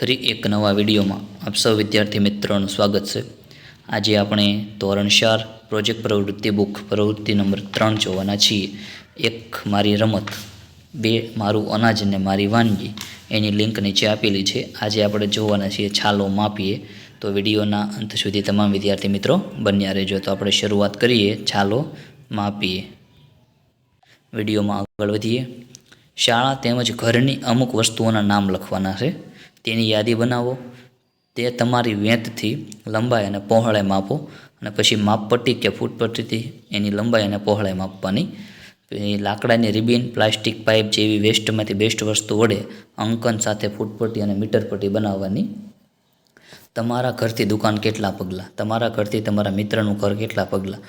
ફરી એક નવા વિડીયોમાં આપ સૌ વિદ્યાર્થી મિત્રોનું સ્વાગત છે. આજે આપણે ધોરણ ચાર પ્રોજેક્ટ પ્રવૃત્તિ બુક પ્રવૃત્તિ નંબર ત્રણ જોવાના છીએ. એક મારી રમત, બે મારું અનાજ અને મારી વાનગી. એની લિંક નીચે આપેલી છે. આજે આપણે જોવાના છીએ છાલો માપીએ. તો વિડીયોના અંત સુધી તમામ વિદ્યાર્થી મિત્રો બન્યા રહેજો. તો આપણે શરૂઆત કરીએ છાલો માપીએ. વિડીયોમાં આગળ વધીએ. શાળા તેમજ ઘરની અમુક વસ્તુઓના નામ લખવાના છે. તેની યાદી બનાવો. તે તમારી વેંતથી લંબાઈ અને પહોળાઈ માપો અને પછી માપપટ્ટી કે ફૂટપટ્ટીથી એની લંબાઈ અને પહોળાઈ માપવાની. લાકડાની રિબિન, પ્લાસ્ટિક પાઇપ જેવી વેસ્ટમાંથી બેસ્ટ વસ્તુ વડે અંકન સાથે ફૂટપટ્ટી અને મીટરપટ્ટી બનાવવાની. તમારા ઘરથી દુકાન કેટલા પગલાં? તમારા ઘરથી તમારા મિત્રનું ઘર કેટલા પગલાં?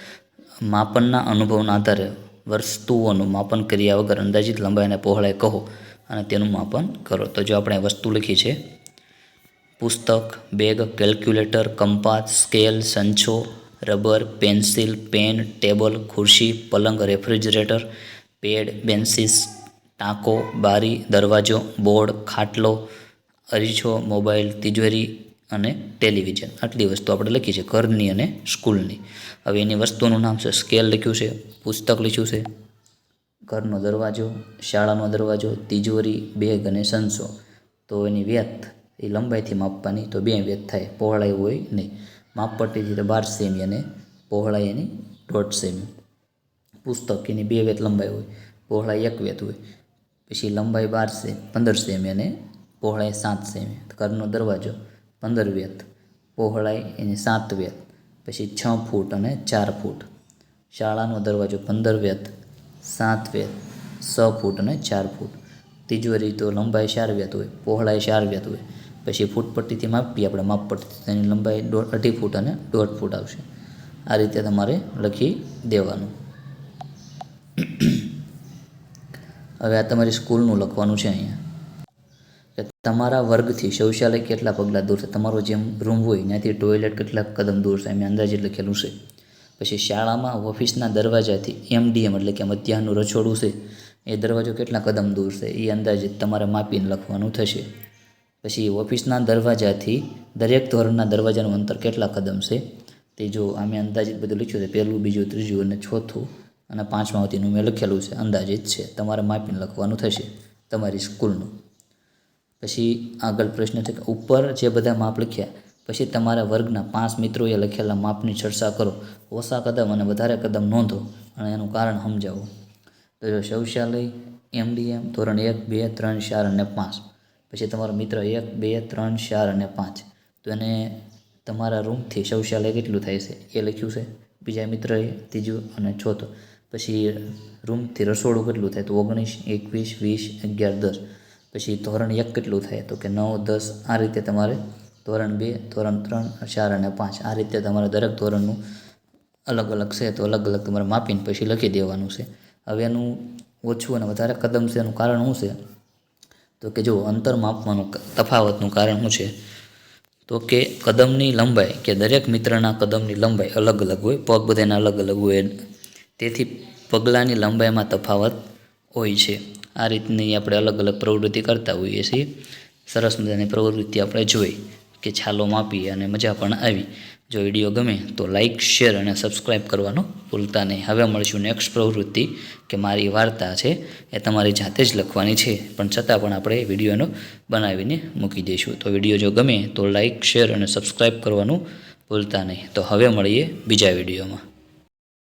માપનના અનુભવના આધારે વસ્તુઓનું માપન કર્યા વગર અંદાજિત લંબાઈ અને પહોળાઈ કહો. અને તેનું માપન કરો. તો જો આપણે વસ્તુ લખી છે, પુસ્તક, બેગ, કેલ્ક્યુલેટર, કંપાસ, સ્કેલ, સંચો, રબર, પેન્સિલ, પેન, ટેબલ, ખુરશી, પલંગ, રેફ્રિજરેટર, પેડ, બેન્સીસ, ટાંકો, બારી, દરવાજો, બોર્ડ, ખાટલો, અરીછો, મોબાઈલ, તિજોરી અને ટેલિવિઝન. આટલી વસ્તુ આપણે લખી છે ઘરની અને સ્કૂલની. હવે એની વસ્તુનું નામ છે, સ્કેલ લખ્યું છે, પુસ્તક લખ્યું છે ઘરનો દરવાજો, શાળાનો દરવાજો, તિજોરી બેગ અને સંસો તો એની વ્યથ એ લંબાઈથી માપવાની તો બે વ્યથ થાય, પહોળાઈ હોય નહીં. માપપટ્ટીથી તો બાર સેમી અને પહોળાઈ એની દોઢ સેમી. પુસ્તક, એની બે વેત લંબાઈ હોય, પહોળાઈ એક વેત હોય. પછી લંબાઈ બાર સે, પંદર સેમી અને પહોળાઈ સાત સેમી. ઘરનો દરવાજો, પંદર વેત, પહોળાઈ એની સાત વેત. પછી છ ફૂટ અને ચાર ફૂટ. શાળાનો દરવાજો પંદર વેત સાત વેત છ ફૂટ અને ચાર ફૂટ. તિજોરી તો લંબાઈ ચાર વેત હોય, પહોળાઈ ચાર વેત હોય. પછી ફૂટપટ્ટીથી માપીએ, આપણે માપપટ્ટીથી તેની લંબાઈ દોઢ, અઢી ફૂટ અને દોઢ ફૂટ આવશે. આ રીતે તમારે લખી દેવાનું. હવે આ તમારી સ્કૂલનું લખવાનું છે અહીંયા. તમારા વર્ગથી શૌચાલય કેટલા પગલાં દૂર છે તમારો જેમ રૂમ હોય, ત્યાંથી ટોયલેટ કેટલા કદમ દૂર છે એમ અંદાજે લખેલું છે. પછી શાળામાં, ઓફિસના દરવાજાથી એમડીએમ એટલે કે મધ્યાહનનું રછોડું છે, એ દરવાજો કેટલા કદમ દૂર છે, એ અંદાજિત તમારે માપીને લખવાનું થશે. પછી ઓફિસના દરવાજાથી દરેક ધોરણના દરવાજાનું અંતર કેટલા કદમ છે, તે જો અમે અંદાજિત બધું લખ્યું છે, પહેલું, બીજું, ત્રીજું અને ચોથું અને પાંચમા સુધીનું મેં લખેલું છે અંદાજિત છે, તમારે માપીને લખવાનું થશે તમારી સ્કૂલનું. પછી આગળ પ્રશ્ન છે કે ઉપર જે બધા માપ લખ્યા પછી તમારા વર્ગના પાંચ મિત્રોએ લખેલા માપની ચર્ચા કરો. ઓછા કદમ અને વધારે કદમ નોંધો અને એનું કારણ સમજાવો. તો જો શૌચાલય, એમડીએમ, ધોરણ એક, બે, ત્રણ, ચાર અને પાંચ. પછી તમારો મિત્ર એક, બે, ત્રણ, ચાર અને પાંચ. તો એને તમારા રૂમથી શૌચાલય કેટલું થાય છે એ લખ્યું છે. બીજા મિત્રએ, ત્રીજું અને ચોથો. પછી રૂમથી રસોડું કેટલું થાય તો ઓગણીસ, એકવીસ, વીસ, અગિયાર, દસ. પછી ધોરણ એક કેટલું થાય તો કે નવ, દસ આ રીતે તમારે ધોરણ બે, ધોરણ ત્રણ, ચાર અને પાંચ. આ રીતે તમારે દરેક ધોરણનું અલગ અલગ છે તો અલગ અલગ તમારે માપીને પછી લખી દેવાનું છે. હવે એનું ઓછું અને વધારે કદમ છે એનું કારણ શું છે? તો કે જો અંતર માપવાનું તફાવતનું કારણ શું છે? તો કે કદમની લંબાઈ, કે દરેક મિત્રના કદમની લંબાઈ અલગ અલગ હોય, પગ બધાના અલગ અલગ હોય તેથી પગલાંની લંબાઈમાં તફાવત હોય છે. આ રીતની આપણે અલગ અલગ પ્રવૃત્તિ કરતા હોઈએ છીએ. સરસ મજાની પ્રવૃત્તિ આપણે જોઈ. કે છાલો માપી અને મજા પણ આવી. જો વીડિયો ગમે તો લાઇક શેર અને સબસ્ક્રાઈબ કરવાનું ભૂલતા નહીં. હવે મળીશું નેક્સ્ટ પ્રવૃત્તિ કે મારી વાર્તા છે એ તમારી જાતે જ લખવાની છે. પણ છતાં પણ આપણે વિડીયોનો બનાવીને મૂકી દઈશું. તો વીડિયો જો ગમે તો લાઇક શેર અને સબસ્ક્રાઈબ કરવાનું ભૂલતા નહીં. તો હવે મળીએ બીજા વિડીયોમાં.